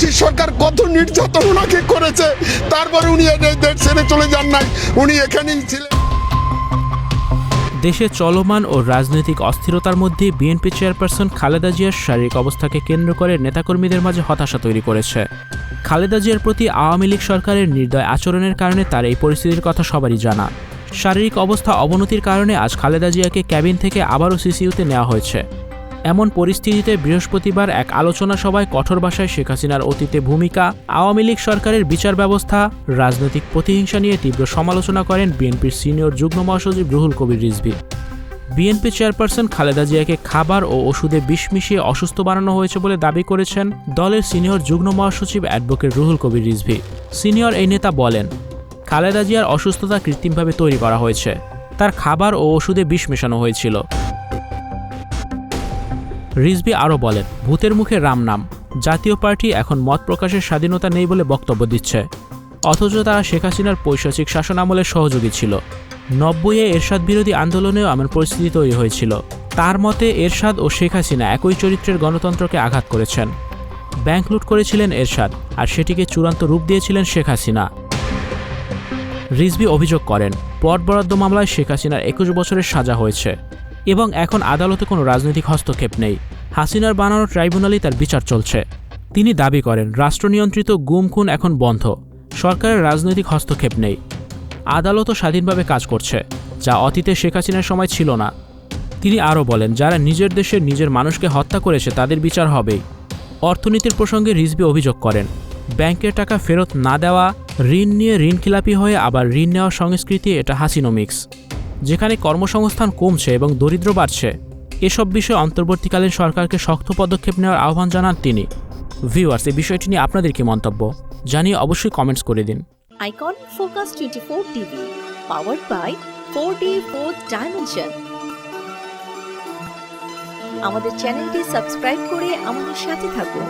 Fascist সরকার কত নির্যাতন ওনাকে করেছে। তারপরে উনি দেশ ছেড়ে চলে যান নাই। উনি এখানেই ছিলেন। দেশে চলমান ও রাজনৈতিক অস্থিরতার মধ্যে বিএনপি চেয়ারপারসন খালেদা জিয়ার শারীরিক অবস্থাকে কেন্দ্র করে নেতাকর্মীদের মাঝে হতাশা তৈরি করেছে। খালেদা জিয়ার প্রতি আওয়ামী লীগ সরকারের নির্দয় আচরণের কারণে তার এই পরিস্থিতির কথা সবারই জানা। শারীরিক অবস্থা অবনতির কারণে আজ খালেদা জিয়াকে ক্যাবিন থেকে আবারও সিসিইউতে নেওয়া হয়েছে। এমন পরিস্থিতিতে বৃহস্পতিবার এক আলোচনা সভায় কঠোর ভাষায় শেখ হাসিনার অতীতে ভূমিকা, আওয়ামী লীগ সরকারের বিচার ব্যবস্থা, রাজনৈতিক প্রতিহিংসা নিয়ে তীব্র সমালোচনা করেন বিএনপির সিনিয়র যুগ্ম মহাসচিব রুহুল কবির রিজভী। বিএনপি চেয়ারপারসন খালেদা জিয়াকে খাবার ও ওষুধে বিষ মিশিয়ে অসুস্থ বানানো হয়েছে বলে দাবি করেছেন দলের সিনিয়র যুগ্ম মহাসচিব অ্যাডভোকেট রুহুল কবির রিজভী। সিনিয়র এই নেতা বলেন, খালেদা জিয়ার অসুস্থতা কৃত্রিমভাবে তৈরি করা হয়েছে। তার খাবার ও ওষুধে বিষ মেশানো হয়েছিল। রিজভি আরও বলেন, ভূতের মুখে রাম নাম। জাতীয় পার্টি এখন মত প্রকাশের স্বাধীনতা নেই বলে বক্তব্য দিচ্ছে। অথচ তারা শেখ হাসিনার পৈশাচিক শাসন আমলের সহযোগী ছিল। নব্বইয়ে এরশাদ বিরোধী আন্দোলনেও এমন পরিস্থিতি তৈরি হয়েছিল। তার মতে, এরশাদ ও শেখ হাসিনা একই চরিত্রের গণতন্ত্রকে আঘাত করেছেন। ব্যাংক লুট করেছিলেন এরশাদ, আর সেটিকে চূড়ান্ত রূপ দিয়েছিলেন শেখ হাসিনা। রিজভি অভিযোগ করেন পট বরাদ্দ মামলায় শেখ হাসিনার একুশ বছরের সাজা হয়েছে। এবং এখন আদালতে কোনো রাজনৈতিক হস্তক্ষেপ নেই। হাসিনার বানানো ট্রাইব্যুনালেই তার বিচার চলছে। তিনি দাবি করেন, রাষ্ট্রনিয়ন্ত্রিত গুম খুন এখন বন্ধ। সরকারের রাজনৈতিক হস্তক্ষেপ নেই। আদালতও স্বাধীনভাবে কাজ করছে, যা অতীতে শেখ হাসিনার সময় ছিল না। তিনি আরও বলেন, যারা নিজের দেশের নিজের মানুষকে হত্যা করেছে, তাদের বিচার হবেই। অর্থনীতির প্রসঙ্গে রিজভি অভিযোগ করেন, ব্যাংকের টাকা ফেরত না দেওয়া, ঋণ নিয়ে ঋণ খিলাপি হয়ে আবার ঋণ নেওয়ার সংস্কৃতি, এটা হাসিনোমিক্স যেখানে কর্মসংস্থান কমছে এবং দরিদ্র বাড়ছে। এসব বিষয়ে অন্তর্বর্তীকালীন সরকারকে শক্ত পদক্ষেপ নেওয়ার আহ্বান জানান তিনি। ভিউয়ার্স, এই বিষয়টি নিয়ে আপনাদের কি মন্তব্য? জানিয়ে অবশ্যই কমেন্টস করে দিন। Icon focus twenty four TV, powered by four D four dimension আমাদের চ্যানেলটি সাবস্ক্রাইব করে আমাদের সাথে থাকুন।